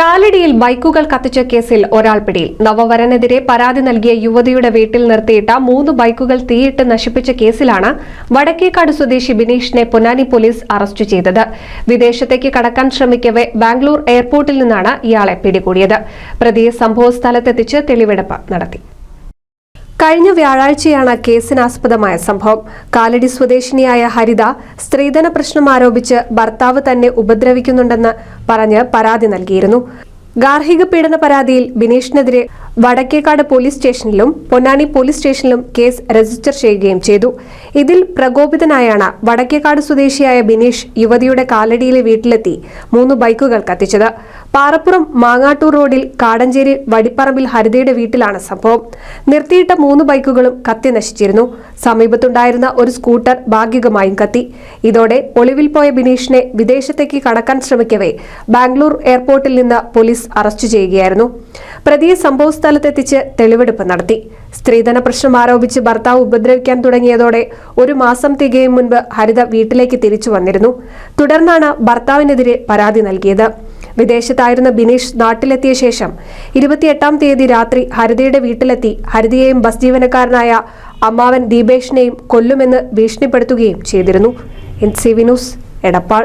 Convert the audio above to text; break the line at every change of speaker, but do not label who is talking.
കാലടിയിൽ ബൈക്കുകൾ കത്തിച്ച കേസിൽ ഒരാൾ പിടിയിൽ. നവവരനെതിരെ പരാതി നൽകിയ യുവതിയുടെ വീട്ടിൽ നിർത്തിയിട്ട മൂന്ന് ബൈക്കുകൾ തീയിട്ട് നശിപ്പിച്ച കേസിലാണ് വടക്കേക്കാട് സ്വദേശി ബിനീഷിനെ പൊന്നാനി പോലീസ് അറസ്റ്റ് ചെയ്തത്. വിദേശത്തേക്ക് കടക്കാൻ ശ്രമിക്കവെ ബാംഗ്ലൂർ എയർപോർട്ടിൽ നിന്നാണ് ഇയാളെ പിടികൂടിയത്. പ്രതിയെ സംഭവസ്ഥലത്തെത്തിച്ച് തെളിവെടുപ്പ് നടത്തി. കഴിഞ്ഞ വ്യാഴാഴ്ചയാണ് കേസിനാസ്പദമായ സംഭവം. കാലടി സ്വദേശിനിയായ ഹരിത സ്ത്രീധന പ്രശ്നം ആരോപിച്ച് ഭർത്താവ് തന്നെ ഉപദ്രവിക്കുന്നുണ്ടെന്ന് പറഞ്ഞ് പരാതി നൽകിയിരുന്നു. ഗാർഹിക പീഡന പരാതിയിൽ ബിനീഷിനെതിരെ വടക്കേക്കാട് പോലീസ് സ്റ്റേഷനിലും പൊന്നാനി പോലീസ് സ്റ്റേഷനിലും കേസ് രജിസ്റ്റർ ചെയ്യുകയും ചെയ്തു. ഇതിൽ പ്രകോപിതനായാണ് വടക്കേക്കാട് സ്വദേശിയായ ബിനീഷ് യുവതിയുടെ കാലടിയിലെ വീട്ടിലെത്തി മൂന്ന് ബൈക്കുകൾ കത്തിച്ചത്. പാറപ്പുറം മാങ്ങാട്ടൂർ റോഡിൽ കാടഞ്ചേരി വടിപ്പറമ്പിൽ ഹരിതയുടെ വീട്ടിലാണ് സംഭവം. നിർത്തിയിട്ട മൂന്ന് ബൈക്കുകളും കത്തി നശിച്ചിരുന്നു. സമീപത്തുണ്ടായിരുന്ന ഒരു സ്കൂട്ടർ ഭാഗികമായും കത്തി. ഇതോടെ ഒളിവിൽ പോയ ബിനീഷിനെ വിദേശത്തേക്ക് കടക്കാൻ ശ്രമിക്കവേ ബാംഗ്ലൂർ എയർപോർട്ടിൽ നിന്ന് പോലീസ് അറസ്റ്റ് ചെയ്യുകയായിരുന്നു. പ്രതിയെ സംഭവസ്ഥലത്തെത്തിച്ച് തെളിവെടുപ്പ് നടത്തി. സ്ത്രീധന പ്രശ്നം ആരോപിച്ച് ഭർത്താവ് ഉപദ്രവിക്കാൻ തുടങ്ങിയതോടെ ഒരു മാസം തികയും മുൻപ് ഹരിത വീട്ടിലേക്ക് തിരിച്ചു വന്നിരുന്നു. തുടർന്നാണ് ഭർത്താവിനെതിരെ പരാതി നൽകിയത്. വിദേശത്തായിരുന്ന ബിനീഷ് നാട്ടിലെത്തിയ ശേഷം ഇരുപത്തിയെട്ടാം തീയതി രാത്രി ഹരിതയുടെ വീട്ടിലെത്തി ഹരിതയെയും ബസ് ജീവനക്കാരനായ അമ്മാവൻ ദീപേഷിനെയും കൊല്ലുമെന്ന് ഭീഷണിപ്പെടുത്തുകയും ചെയ്തിരുന്നു. N C V News Edappal.